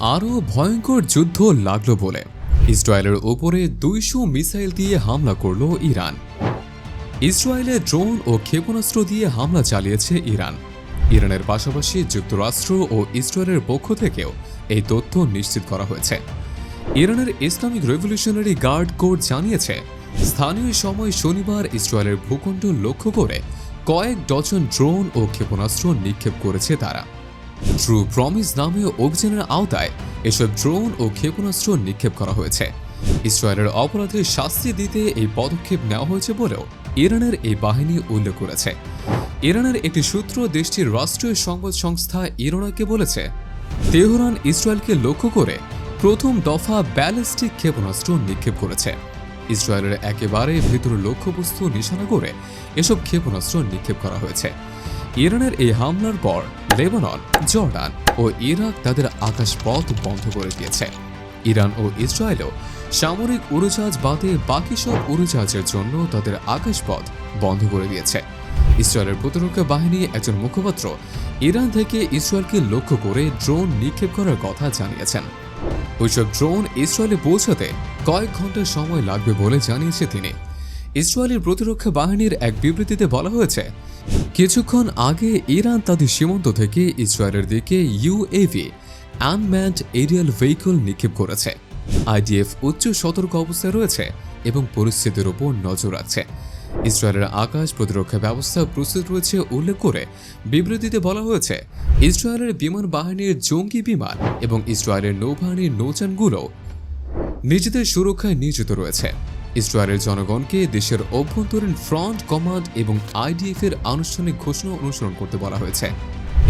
আরও ভয়ঙ্কর যুদ্ধ লাগল বলে। ইসরায়েলের ওপরে দুইশো মিসাইল দিয়ে হামলা করল ইরান। ইসরায়েলে ড্রোন ও ক্ষেপণাস্ত্র দিয়ে হামলা চালিয়েছে ইরান। ইরানের পাশাপাশি যুক্তরাষ্ট্র ও ইসরায়েলের পক্ষ থেকেও এই তথ্য নিশ্চিত করা হয়েছে। ইরানের ইসলামিক রেভলিউশনারি গার্ড কোর্ট জানিয়েছে, স্থানীয় সময় শনিবার ইসরায়েলের ভূখণ্ড লক্ষ্য করে কয়েক ডজন ড্রোন ও ক্ষেপণাস্ত্র নিক্ষেপ করেছে তারা। ট্রু প্রমিস নামে অভিযানের আওতায় এসব ড্রোন ও ক্ষেপণাস্ত্র নিক্ষেপ করা হয়েছে। ইসরায়েলের অপরাধের শাস্তি দিতে এই পদক্ষেপ নেওয়া হয়েছে বলেও ইরানের এই বাহিনী উল্লেখ করেছে। ইরানের একটি সূত্র দেশটির রাষ্ট্রীয় সংবাদ সংস্থা ইরানাকে বলেছে, তেহরান ইসরায়েলকে লক্ষ্য করে প্রথম দফা ব্যালিস্টিক ক্ষেপণাস্ত্র নিক্ষেপ করেছে। ইসরায়েলের একেবারে ভিতর লক্ষ্যবস্তু নিশানা করে এসব ক্ষেপণাস্ত্র নিক্ষেপ করা হয়েছে। ইরানের এই হামলার পর লেবানন, জর্ডান ও ইরাক তাদের আকাশপথ বন্ধ করে দিয়েছে। ইরান ও ইসরায়েলও সামরিক উড়োজাহাজ বাদে বাকি সব উড়োজাহাজের জন্য তাদের আকাশপথ বন্ধ করে দিয়েছে। ইসরায়েলের প্রতিরক্ষা বাহিনী একজন মুখপাত্র ইরান থেকে ইসরায়েলকে লক্ষ্য করে ড্রোন নিক্ষেপ করার কথা জানিয়েছেন। ওইসব ড্রোন ইসরায়েলে পৌঁছাতে কয়েক ঘণ্টা সময় লাগবে বলে জানিয়েছে তিনি। ইসরায়েলের প্রতিরক্ষা বাহিনীর এক বিবৃতিতে বলা হয়েছে, কিছুক্ষণ আগে ইরান তাদের সীমান্ত থেকে ইসরায়েলের দিকে ইউএভি আনম্যান্ড এরিয়াল ভেহিকল নিক্ষেপ করেছে। আইডিএফ উচ্চ সতর্ক অবস্থায় রয়েছে এবং পরিস্থিতির ওপর নজর রাখছে। ইসরায়েলের আকাশ প্রতিরক্ষা ব্যবস্থা প্রস্তুত রয়েছে উল্লেখ করে। বিবৃতিতে বলা হয়েছে, ইসরায়েলের বিমান বাহিনীর জঙ্গি বিমান এবং ইসরায়েলের নৌবাহিনীর নৌযানগুলো নিজেদের সুরক্ষায় নিয়োজিত রয়েছে। ইসরায়েলের জনগণকে দেশের অভ্যন্তরীণ ফ্রন্ট কমান্ড এবং আইডিএফ এর আনুষ্ঠানিক ঘোষণা অনুসরণ করতে বলা হয়েছে।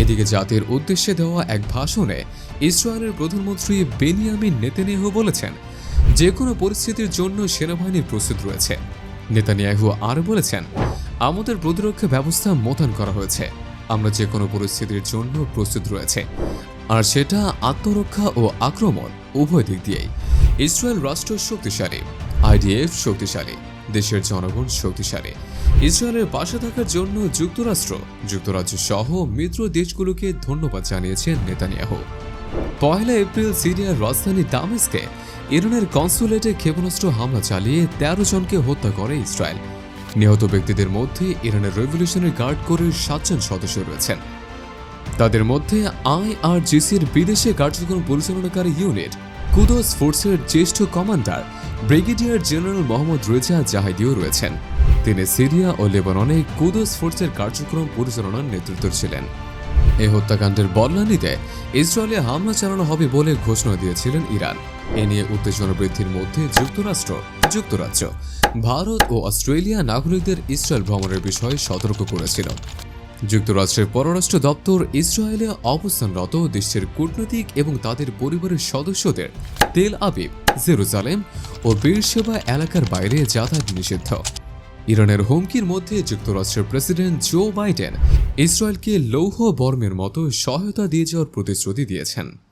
এদিকে জাতির উদ্দেশ্যে দেওয়া এক ভাষণে ইসরায়েলের প্রধানমন্ত্রী বেনিয়ামিন নেতানিয়াহু বলেছেন, যে কোনো পরিস্থিতির জন্য সেনাবাহিনী প্রস্তুত রয়েছে। নেতানিয়াহু আরও বলেছেন, আমাদের প্রতিরক্ষা ব্যবস্থা মোতায়েন করা হয়েছে। আমরা যে কোনো পরিস্থিতির জন্য প্রস্তুত রয়েছে। আর সেটা আত্মরক্ষা ও আক্রমণ, উভয় দিক দিয়েই। ইসরায়েল রাষ্ট্র শক্তিশালী, আইডিএফ শক্তিশালী, দেশের জনগণ শক্তিশালী। ইসরায়েলের পাশে থাকার জন্য যুক্তরাষ্ট্র, যুক্তরাজ্য সহ মিত্র দেশগুলোকে ধন্যবাদ জানিয়েছেন নেতানিয়াহু। পয়লা এপ্রিল সিরিয়ার রাজধানী দামেস্কে ইরানের কনসুলেটে ক্ষেপণাস্ত্র হামলা চালিয়ে তেরো জনকে হত্যা করে ইসরায়েল। নিহত ব্যক্তিদের মধ্যে ইরানের রেভলিউশনারি গার্ড কোরের সাতজন সদস্য রয়েছেন। তাদের মধ্যে আইআরজিসির বিদেশে কার্যক্রম পরিচালনাকারী ইউনিট, কুদস ফোর্সের জ্যেষ্ঠ commander, brigadier general Mohammad Reza জাহিদিও রয়েছেন। তিনি সিরিয়া ও লেবাননে কুদস ফোর্সের কার্যক্রম পরিচালনার নেতৃত্ব ছিলেন। এই হত্যাকাণ্ডের বদলা নিতে ইসরায়েলে হামলা চালানো হবে বলে ঘোষণা দিয়েছিলেন ইরান। এ নিয়ে উত্তেজনা বৃদ্ধির মধ্যে যুক্তরাষ্ট্র, যুক্তরাজ্য, ভারত ও অস্ট্রেলিয়া নাগরিকদের ইসরায়েল ভ্রমণের বিষয়ে সতর্ক করেছিল। যুক্তরাষ্ট্রের পররাষ্ট্র দপ্তর ইসরায়েলে অবস্থানরত দেশের কূটনৈতিক এবং তাদের পরিবারের সদস্যদের তেল আবিব, জেরুজালেম ও বীরসেবা এলাকার বাইরে যাতায়াত নিষিদ্ধ। ইরানের হুমকির মধ্যে যুক্তরাষ্ট্রের প্রেসিডেন্ট জো বাইডেন ইসরায়েলকে লৌহ বর্মের মতো সহায়তা দিয়ে যাওয়ার প্রতিশ্রুতি দিয়েছেন।